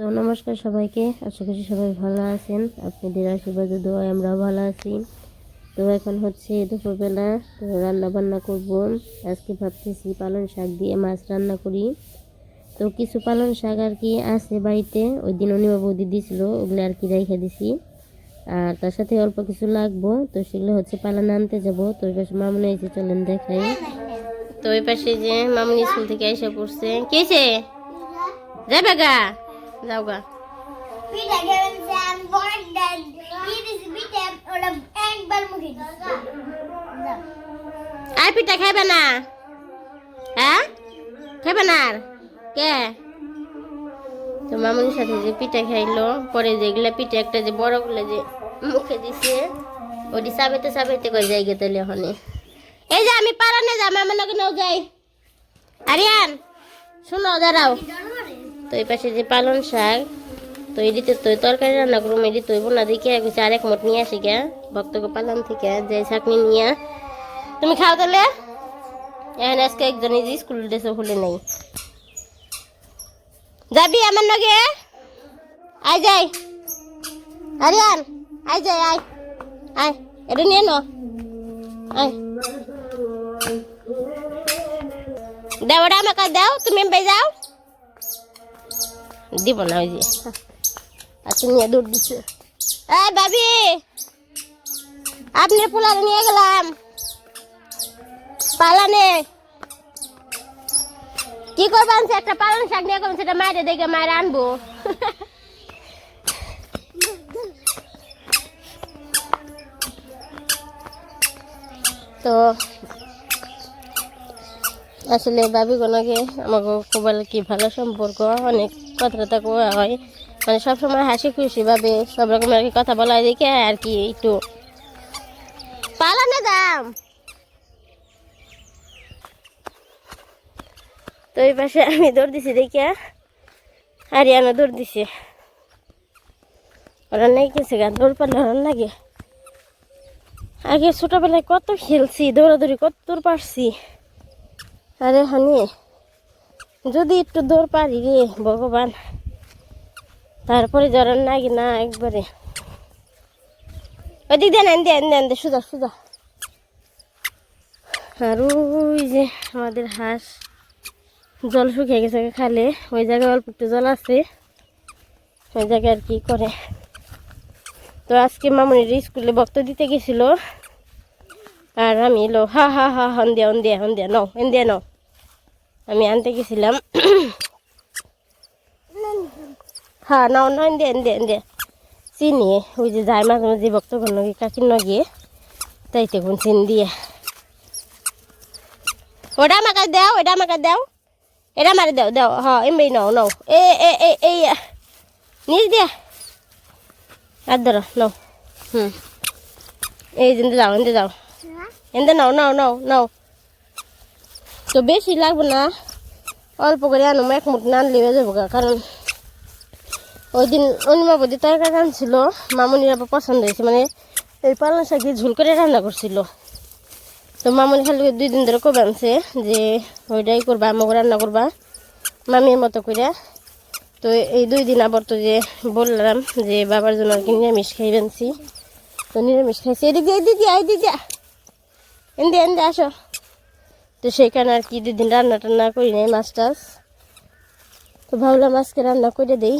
তো নমস্কার সবাইকে। আশা করছি সবাই ভালো আছেন। আপনাদের আশীর্বাদে, দোয়ায় আমরাও ভালো আছি। তো এখন হচ্ছে দুপুরবেলা, তো রান্না বান্না করব। আজকে ভাবতেছি পালং শাক দিয়ে মাছ রান্না করি। তো কিছু পালং শাক আর কি আছে বাড়িতে। ওই দিন অনিমা বৌদি দিছিল, ওগুলো আর কি রেখে দিছি। আর তার সাথে অল্প কিছু লাগবো, তো সেগুলো হচ্ছে পালন আনতে যাব। তো ওই পাশে মামুনি এসে চলেন দেখাই। তো ওই পাশে যে মামুনি স্কুল থেকে এসে পড়ছে। কেছে যাবে গা? যাও গা। দিছি পিঠা, খাইবে না? হ্যাঁ? খাইবে না আর? কে? তো মামুনির সাথে যে পিঠা খাইলো, পরে যেগুলা পিঠা একটা যে বড়গুলো যে মুখে দিছে, ওটি সাবেতে সাবেতে করে যাই গে তাহলে ওখানে এই যে আমি পারানে যাই আমার নাকি নাও যাই। আরিয়ান, শুনো, দাঁড়াও। তো এই পাশে যে পালন শাক, তো এদিকে তো তরকারি রান্না করব এদিকে তৈব না, দেখে গেছে আরেক মত নিয়ে আসি গা ভক্তকে পালন থেকে, যে চাকনি নিয়ে। তুমি খাও তাহলে। এখন আজকে একজন এই যে স্কুল ড্রেসও খুলে নেই। যাবি আমার নগে আয় যাই। আরিয়ান, আয় যাই, আয়। আয়, এটা নিয়ে নো। আয়। দাও ওটা আমাকে দাও, তুমি এমবে যাও। দিব না, ওই যে। আচ্ছা নিয়ে দৌড় দিচ্ছে এই বাবি আপনি পোলার নিয়ে গেলাম। পালানে। কি করবেন সে একটা পালন শাক নিয়ে করবেন সেটা মায়ের দেখে মায়ের আনব। তো, আসলে কোনাকে আমাকে খুব কি ভালো সম্পর্ক? অনেক কথাবার্তা কোয়া হয়। মানে সবসময় হাসি খুশি ভাবে সব রকমের আর কি কথা বলা দেখে আর কি একটু। পালানে দাম। তো এই পাশে আমি দৌড় দিছি দেখে আরিয়ানা দৌড় দিছে। ওরা নেই গেছে গা, দৌড় পারলে ওরা লাগে। আগে ছোটবেলায় কত খেলছি, দৌড়াদৌড়ি কত দূর পারছি। আরে হানি। যদি একটু দৌড় পারি রে ভগবান। তারপরে জ্বরের নাকি না একবারে। ওইদিক দেন এন দেন দেন সুদা সুদা। আর ওই যে আমাদের হাঁস, জল শুকিয়ে গেছে খালে। ওই জায়গায় অল্প একটু জল আছে। ওই জায়গায় আর কি করে। তো আজকে মামনির স্কুলে বক্ত দিতে গেছিল। আর আমি এলো, হা হা হা, হন দিয়া হন দিয়া হন দিয়া, নাও এন দিয়া, নাও। আমি আনতে গেছিলাম। হ্যাঁ দিয়া এন দিয়া এন দিয়া চিনি, ওই যে যায় মাঝে মাঝে ঘর নগে, কাকির নগে। তাইতে কোন চিন দিয়ে। ওটা আমাকে দাও এটা আমাকে দাও। এটা মারে দাও দাও হ্যাঁ এমনি নাও নাও। এ এ এ এই নিজ দিয়া আর ধরো, নাও। হুম। এই দিন যাও এনতে যাও এনতে নাও নাও নাও নাও। তো বেশি লাগবে না। অল্প করে আনো এক মুঠ না আনলে হয়ে যাব কারণ ওই দিন অনিমা বদি তরকারি আনছিল মামনির আবার পছন্দ হয়েছে মানে এই পালং শাক ঝুল করে রান্না করছিল। তো মামনি খালি দুই দিন ধরে কবে আনছে, যে ওইটাই করবা আমাকে রান্না করবা, মামির মতো করে তো এই দুই দিন আবার তো যে বললাম, যে বাবার জন্য আর কি নিরামিষ খাই বানছি তো নিরামিষ খাইছি, এদিক দিদি আই দিদি এনদি এনদি, আসো। তো সেখানে আর কি দুদিন রান্না টান্না করি নাই মাছ টাছ তো ভাবলাম আজকে রান্না করে দেই।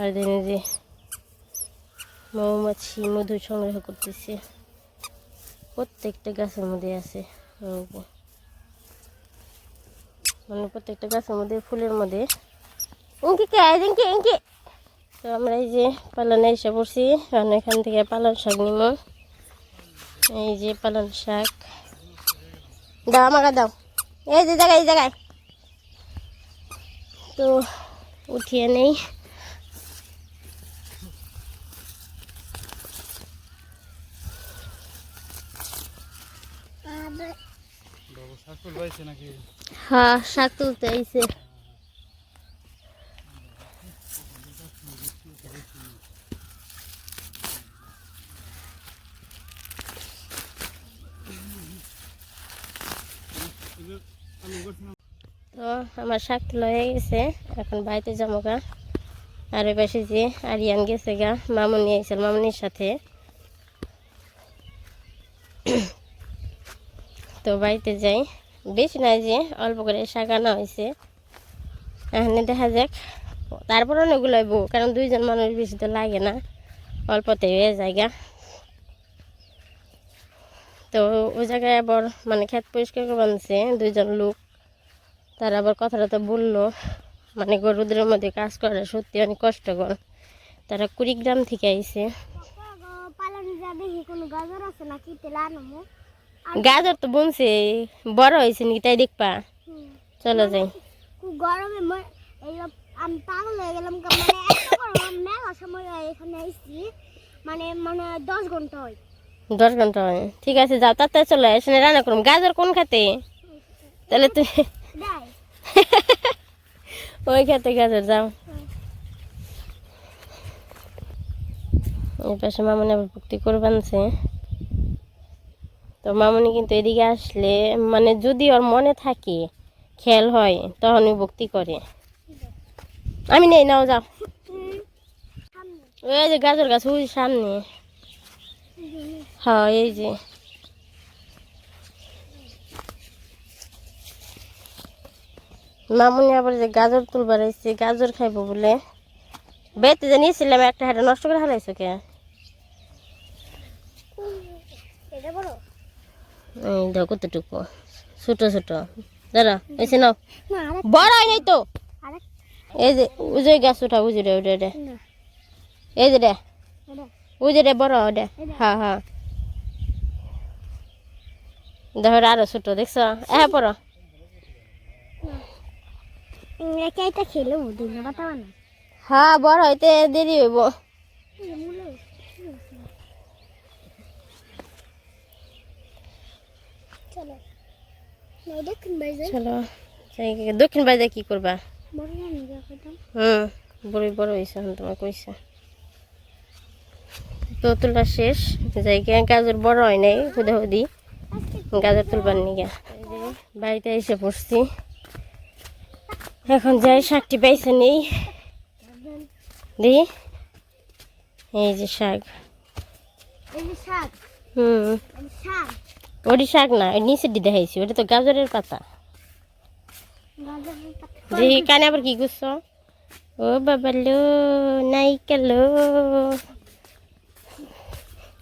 আর দিনে যে মৌমাছি মধু সংগ্রহ করতেছে। প্রত্যেকটা গাছের মধ্যে আছে মানে প্রত্যেকটা গাছের মধ্যে, ফুলের মধ্যে। ইঙ্কি কে? ইঙ্কি ইঙ্কি তো আমরা এই যে পালনে এসে পড়ছি। কারণ এখান থেকে পালন শাক নিব। এই যে পালন শাক। দাও আমাকে দাও। এই যে জায়গায় এই জায়গায়। তো উঠিয়ে নেই। হ্যাঁ শাক তুলতে আইছে। তো আমার শাক তোলা হয়ে গেছে। এখন বাড়িতে যাব গা। আর ওই পাশে যে আরিয়ান গেছে গা, মামুনি আইসেল মামুনির সাথে। তো বাড়িতে যাই। বেশি নাই যে, অল্প করে শাক আনা হয়েছে। এখানে দেখা যাক। তারপর অনেকগুলো কারণ দুইজন মানুষ বেশি তো লাগে না। অল্পতে হয়ে জায়গা তো ওই জায়গায় আবার মানে ক্ষেত পরিষ্কার করে বানছে দুইজন লোক। তারা আবার কথাটা তো বলল মানে গরুদের মধ্যে কাজ করা সত্যি অনেক কষ্টকর। তারা কুড়িগ্রাম থেকে আইছে। গাজর তো বুনছে, বড় হয়েছে নাকি তাই দেখবা? চলো যাই। গরমে হয়ে গেলাম এখানে মানে মানে দশ ঘণ্টা হয় দশ ঘণ্টা হয়। ঠিক আছে যাও তাড়াতাড়ি চলো এসে রান্না করুন গাজর কোন খাতে? তাহলে তুই ওই খেতে গাজর যাও। এই পাশে মামনি আবার ভক্তি করবানছে তো মামনি কিন্তু এদিকে আসলে মানে যদি ওর মনে থাকে খেয়াল হয় তখন ভক্তি করে। আমি নেই নাও যাও। ওই যে গাজর গাছ ওই সামনে। হ্যাঁ এই যে। মামুনি আবার যে গাজর তুলবার এসছে গাজর খাইবো বলে। বেতে জানিয়েছিলাম একটা হাটে নষ্ট করে হারাইছো কে? দেখো কতটুকু। ছোট ছোট। দাঁড়া এসে নাও। বড় হয় নাই তো? এই যে উজয় গাছ উঠা উজুরে উঠে উঠে না। এই যে রে। এটা। উজুরে বড় ওটা হ্যাঁ হ্যাঁ। দেখো আরও ছোট দেখছ? হ্যাঁ পড়ো। হ্যাঁ বড় হইতে দেরি হইব। চলো। দক্ষিণ বাজে কি করবা? হুম বড় বড় হয়েছে এখন তোমার কইছে। তো তোলা শেষ জায়গা গাজর বড় হয় নাই হুদা হুদি গাজর তুলবার এই বাড়িতে এসে পড়ছি। এখন যাই শাকটি পাইছে নেই। দি এই যে শাক। হুম। শাক। ওটি শাক না নিচে দিয়ে দেখাইছি ওটা তো গাজরের পাতা। দেখি কানে আবার কি করছ ও বাবা লো নাইকালো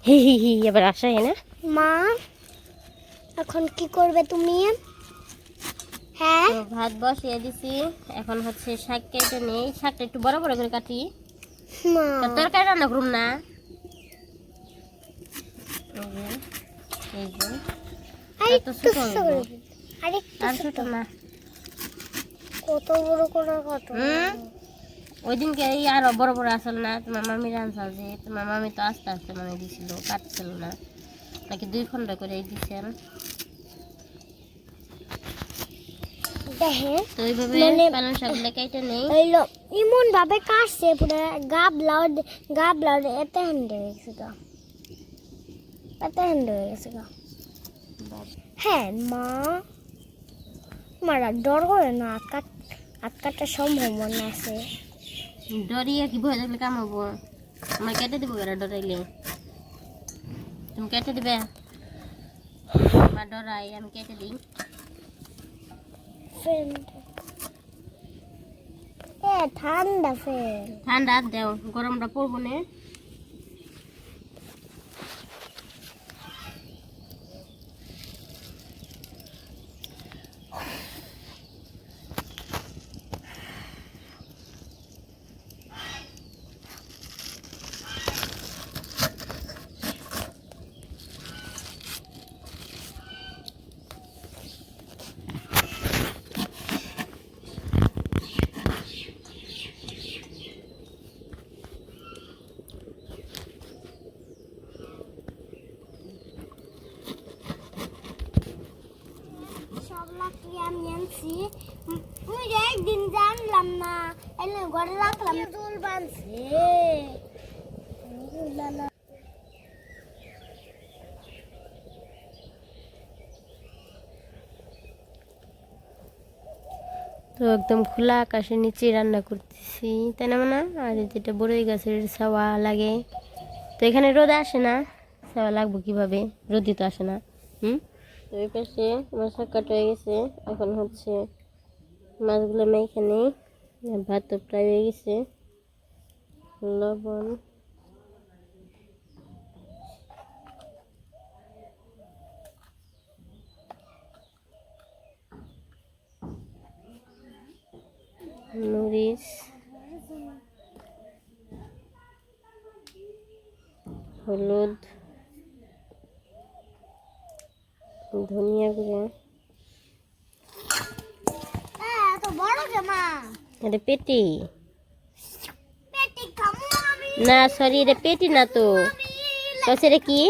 হি হি হি এবার আসা না? মা? এখন কি করবে তুমি? হ্যাঁ? ভাত বসিয়ে দিছি। এখন হচ্ছে শাক কেটে নেই। শাকটা একটু বড় বড় করে কাটি। তরকারি রান্না করুম না। কত বড় করে ওই দিনকে এই আরও বড় বড় আসল না। তোমার মামি রান্না যে তোমার মামি তো আস্তে আস্তে মানে দিছিল কাটছিল না। নাকি দুই খন্ড করে দিছেন দেখে তো মানে- পালং শাকগুলো কেটে নেই। হইল ভাবে কাটছে পুরো গা এতে হ্যান্ডে হয়ে গেছে গা। এতে হ্যান্ডে হয়ে গেছে গা। হ্যাঁ মা মারা ডর করে না আটকাট আটকাটার সম্ভাবনা আছে। ডরিয়ে কি ভয় থাকলে কাম হব আমার কেটে দিব ডরাইলে। তুমি কেটে দিবে বা ডরাই আমি কেটে দিই ঠান্ডা ঠান্ডা দেও গরমটা পড়ব না সব লাকড়ি আমি আনছি উম, ওই যে একদিন জানলাম না এলে ঘরে রাখলাম চুল বানছে তো একদম খোলা আকাশের নিচে রান্না করতেছি, তাই না মানে? আর যেটা বড়ই গাছের ছাওয়া লাগে। তো এখানে রোদ আসে না? ছাওয়া লাগবো কীভাবে? রোদই তো আসে না। হুম? তো এই পাশে আমার কাটা হয়ে গেছে। এখন হচ্ছে মাছগুলো আমি এখানে ভাত তো প্রায় হয়ে গেছে। লবণ মরিচ হলুদ। ধনিয়া গুঁড়ো। এত এটা পেটি। না সরি এটা পেটি না তো। কছে কি?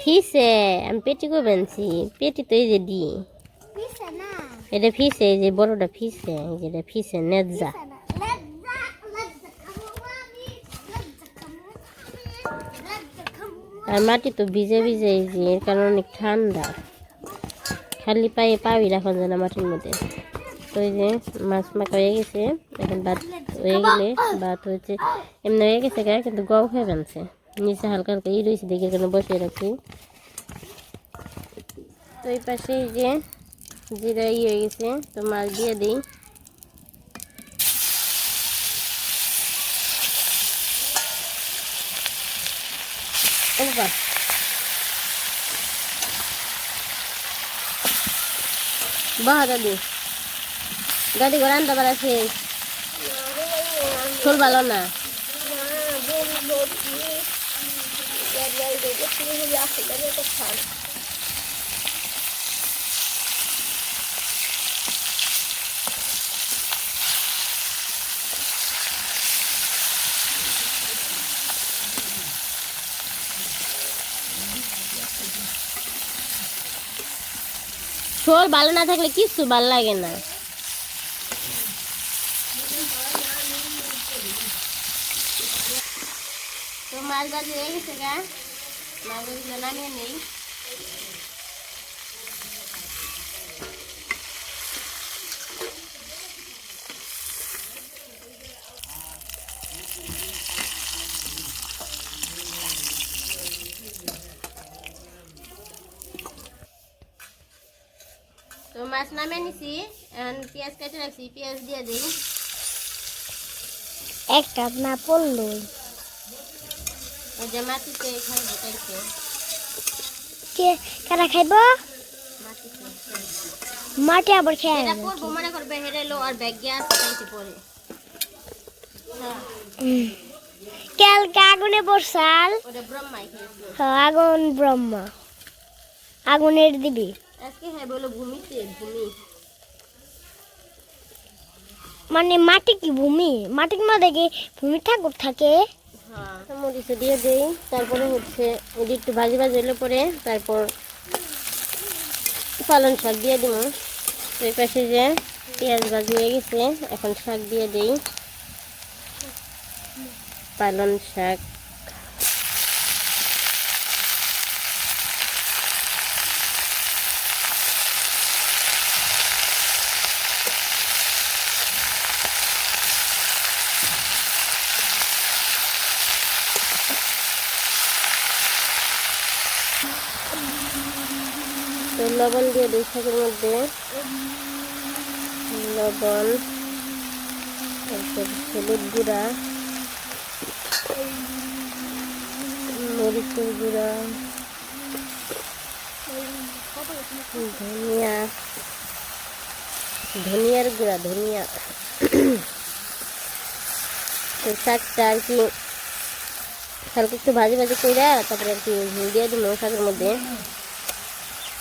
ফিসে আমি পেটি কো বানছি? পেটি তো এই যে দি। পিছে না এটা ফিসে এই যে বড়টা ফিসে এই যে এটা ফিসে নেজা আর মাটি তো ভিজে ভিজে এই যে এর কারণে অনেক ঠান্ডা। খালি পায়ে পাবি রাখন যায় না মাটির মধ্যে। তো এই যে মাছ মাখা হয়ে গেছে এখন ভাত হয়ে গেলে ভাত হয়েছে এমনি হয়ে গেছে গা কিন্তু গও হয়ে বানছে নিচে হালকা হালকা ই রয়েছে দেখে এখানে বসিয়ে রাখছি তো এই পাশে এই যে জিরা ই হয়ে গেছে, তো মাছ দিয়ে দিই। ও বাবা বাহ দাদি দাদি ঘরে আনতে পারা শেষ ফুল ভালো না। শোল ভালো না থাকলে কিছু ভালো লাগে না। তো মাছ ভাজি হয়ে গেছে গা। মাছ ভাজিগুলো নামিয়ে নেই। মাছ নামিয়ে নিছি পেঁয়াজ কেটে রাখছি পেঁয়াজ দিয়ে দিই। একটা না পড়লই ওই যে মাটিতে খাইবো তাইতে কে কারা খাইব? মাটি আবার খেয়ে এটা করব মনে করবে হেরে লো আর ব্যাগ গ্যাস তাইতে পরে। কালকে আগুনে বসাল আগুন ব্রহ্মা। আগুনের দিবি। আজকে হ্যাঁ বলো ভূমিতে ভূমি। মানে মাটি কি ভূমি? মাটির মধ্যে কি ভূমি ঠাকুর থাকে? হ্যাঁ। মরিচে দিয়ে দেই তারপরে হচ্ছে এটি একটু ভাজি ভাজি হলে পরে তারপর পালন শাক দিয়ে দিব। এই পাশে যে পেঁয়াজ ভাজি হয়ে গেছে এখন শাক দিয়ে দেই। পালন শাক। তো লবণ দিয়ে দিই শাকের মধ্যে লবণ হলুদ গুঁড়া, মরিচের গুঁড়া, ধনিয়া, ধনিয়ার গুঁড়া, ধনিয়া। তো শাকটা আর কি হালকা একটু ভাজি ভাজি করে তারপরে আর কি ঝুল দিয়ে দিল শাকের মধ্যে।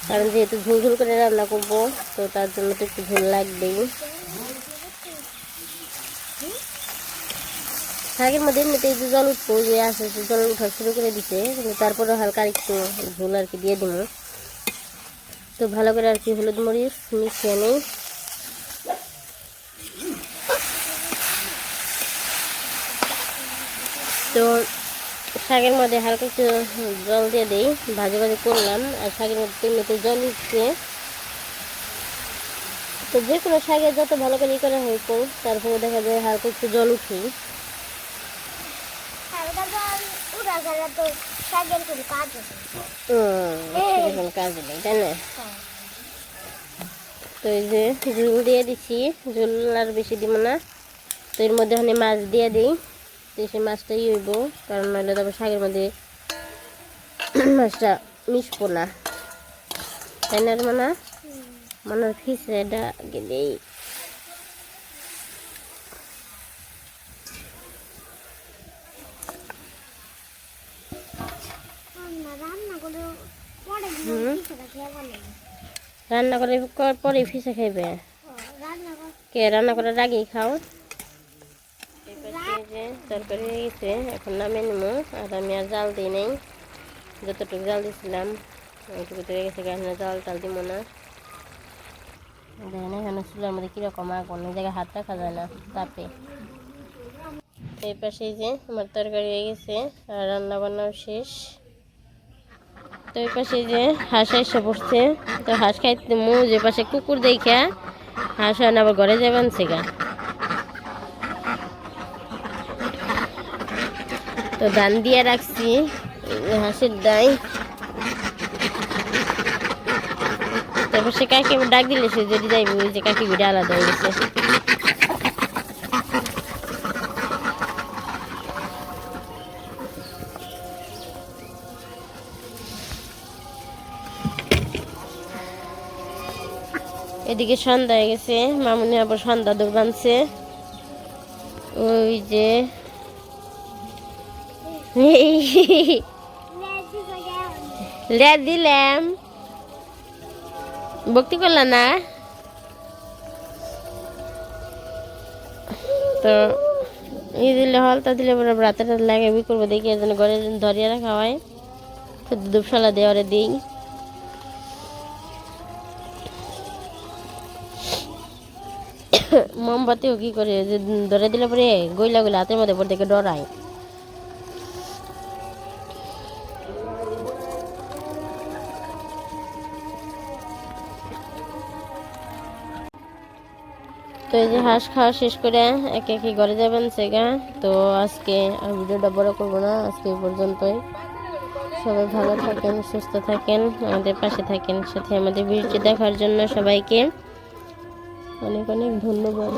কারণ যেহেতু ঝুল ঝুল করে রান্না করব, তো তার জন্য তো একটু ঝুল লাগবেই। শাকের মধ্যে এমনিতেই যে জল উঠবো, যে আসে সে জল উঠা শুরু করে দিতে কিন্তু তারপরে হালকা একটু ঝোল আর কি দিয়ে দিব তো ভালো করে আর কি হলুদ মরিচ মিশিয়ে নেই। তো শাকের মধ্যে হালকা একটু জল দিয়ে দিই। ভাজি ভাজি করলাম আর শাকের মধ্যে এমনিতে জল উঠছে তো যে কোনো শাকে যত ভালো করে ই করা হয়েছে তারপরে দেখা যায় হালকা একটু জল উঠি তো এই যে ঝুল দিয়ে দিছি ঝুল আর বেশি দিব না। তো এর মধ্যে মাছ দিয়ে দিই। সেই মাছটাই হইব কারণ নইলে তবে শাকের মধ্যে মাছটা মিশবো না। তাই না মানে মানে ফিসটা গেলেই। রান্না করে পরে ফিসে খাইবে? কে রান্না করে রাগি খাও। তরকারি হয়ে গেছে, এখন নামে নিবো। আর আমি আর জাল দিই নেই, যতটুকু জাল দিয়েছিলাম ওইটুকু তো গেছে জাল টাল দিব না। দেখেন এখানে চুলার মধ্যে কীরকম আগুন, এই জায়গায় হাত রাখা যায় না, তাপে। এই পাশে যে আমার তরকারি হয়ে গেছে, আর রান্না বান্নাও শেষ। তো এই পাশে যে হাঁস এসে পড়ছে, তো হাঁস খাইতে মু যে পাশে কুকুর দেখা হাঁস হয় না, আবার ঘরে যাবেন সেগা তো ধান দিয়ে রাখছি হাঁসের দাই তারপর সে কাকি ডাক দিলে, সে যদি যাইবে ওই যে কাকি আলাদা হয়ে গেছে। এদিকে সন্ধ্যা হয়ে গেছে, মামুনি আবার সন্ধ্যা দৌড় ওই যে লে দিলাম ভক্তি করলা না? তো ই দিলে হল, তা দিলে পরে রাতে লাগে বি করব দেখি এর জন্য ঘরে ধরিয়ে রাখা হয়। তো দুপশালা দেওয়ারে দিই। মোমবাতিও কি করে ধরে দিলে পরে গইলা গইলা হাতের মধ্যে পরে দেখে ডরায়। এই যে হাঁস খাওয়া শেষ করে একে একে ঘরে যাবেন সেগা। তো আজকে ভিডিওটা বড় করব না, আজকে পর্যন্তই। সবাই ভালো থাকেন, সুস্থ থাকেন, আমাদের পাশে থাকেন, সাথে আমাদের ভিডিওটি দেখার জন্য সবাইকে অনেক অনেক ধন্যবাদ।